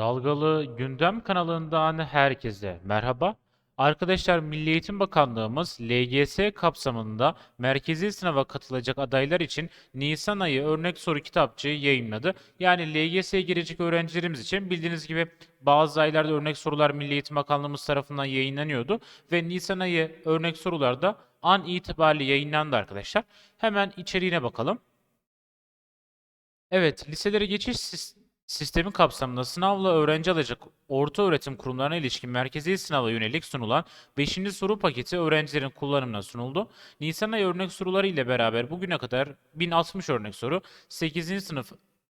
Dalgalı Gündem kanalından herkese merhaba. Arkadaşlar Milli Eğitim Bakanlığımız LGS kapsamında merkezi sınava katılacak adaylar için Nisan ayı örnek soru kitapçığı yayınladı. Yani LGS'ye girecek öğrencilerimiz için bildiğiniz gibi bazı aylarda örnek sorular Milli Eğitim Bakanlığımız tarafından yayınlanıyordu ve Nisan ayı örnek sorularda an itibariyle yayınlandı arkadaşlar. Hemen içeriğine bakalım. Evet, liselere geçiş sis- sistemi kapsamında sınavla öğrenci alacak orta öğretim kurumlarına ilişkin merkezi sınava yönelik sunulan 5. soru paketi öğrencilerin kullanımına sunuldu. Nisan ayı örnek soruları ile beraber bugüne kadar 1060 örnek soru 8. sınıf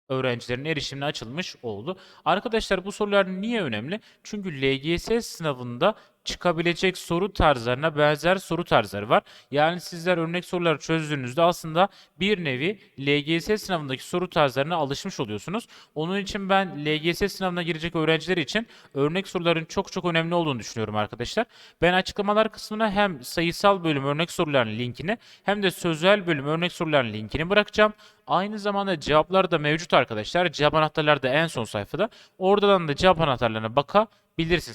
öğrencilerin erişimine açılmış oldu. Arkadaşlar bu sorular niye önemli? Çünkü LGS sınavında çıkabilecek soru tarzlarına benzer soru tarzları var. Yani sizler örnek soruları çözdüğünüzde aslında bir nevi LGS sınavındaki soru tarzlarına alışmış oluyorsunuz. Onun için ben LGS sınavına girecek öğrenciler için örnek soruların çok çok önemli olduğunu düşünüyorum arkadaşlar. Ben açıklamalar kısmına hem sayısal bölüm örnek soruların linkini hem de sözel bölüm örnek soruların linkini bırakacağım. Aynı zamanda cevaplar da mevcut arkadaşlar. Cevap anahtarları da en son sayfada. Oradan da cevap anahtarlarına bakabilirsiniz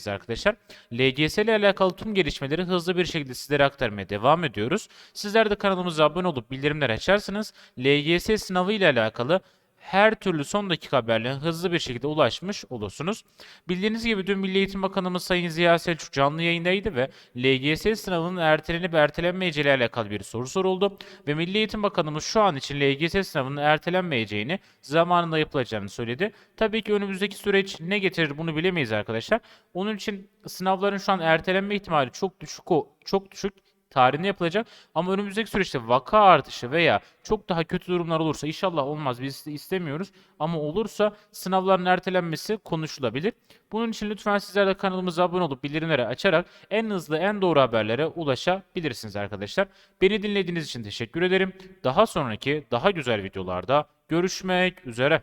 arkadaşlar. LGS ile alakalı tüm gelişmeleri hızlı bir şekilde sizlere aktarmaya devam ediyoruz. Sizler de kanalımıza abone olup bildirimleri açarsanız LGS sınavı ile alakalı her türlü son dakika haberlerine hızlı bir şekilde ulaşmış olursunuz. Bildiğiniz gibi dün Milli Eğitim Bakanımız Sayın Ziya Selçuk canlı yayındaydı ve LGS sınavının ertelenip ertelenmeyeceği ile alakalı bir soru soruldu. Ve Milli Eğitim Bakanımız şu an için LGS sınavının ertelenmeyeceğini, zamanında yapılacağını söyledi. Tabii ki önümüzdeki süreç ne getirir bunu bilemeyiz arkadaşlar. Onun için sınavların şu an ertelenme ihtimali çok düşük o çok düşük tarihinde yapılacak. Ama önümüzdeki süreçte vaka artışı veya çok daha kötü durumlar olursa inşallah olmaz biz istemiyoruz. Ama olursa sınavların ertelenmesi konuşulabilir. Bunun için lütfen sizler de kanalımıza abone olup bildirimleri açarak en hızlı en doğru haberlere ulaşabilirsiniz arkadaşlar. Beni dinlediğiniz için teşekkür ederim. Daha sonraki daha güzel videolarda görüşmek üzere.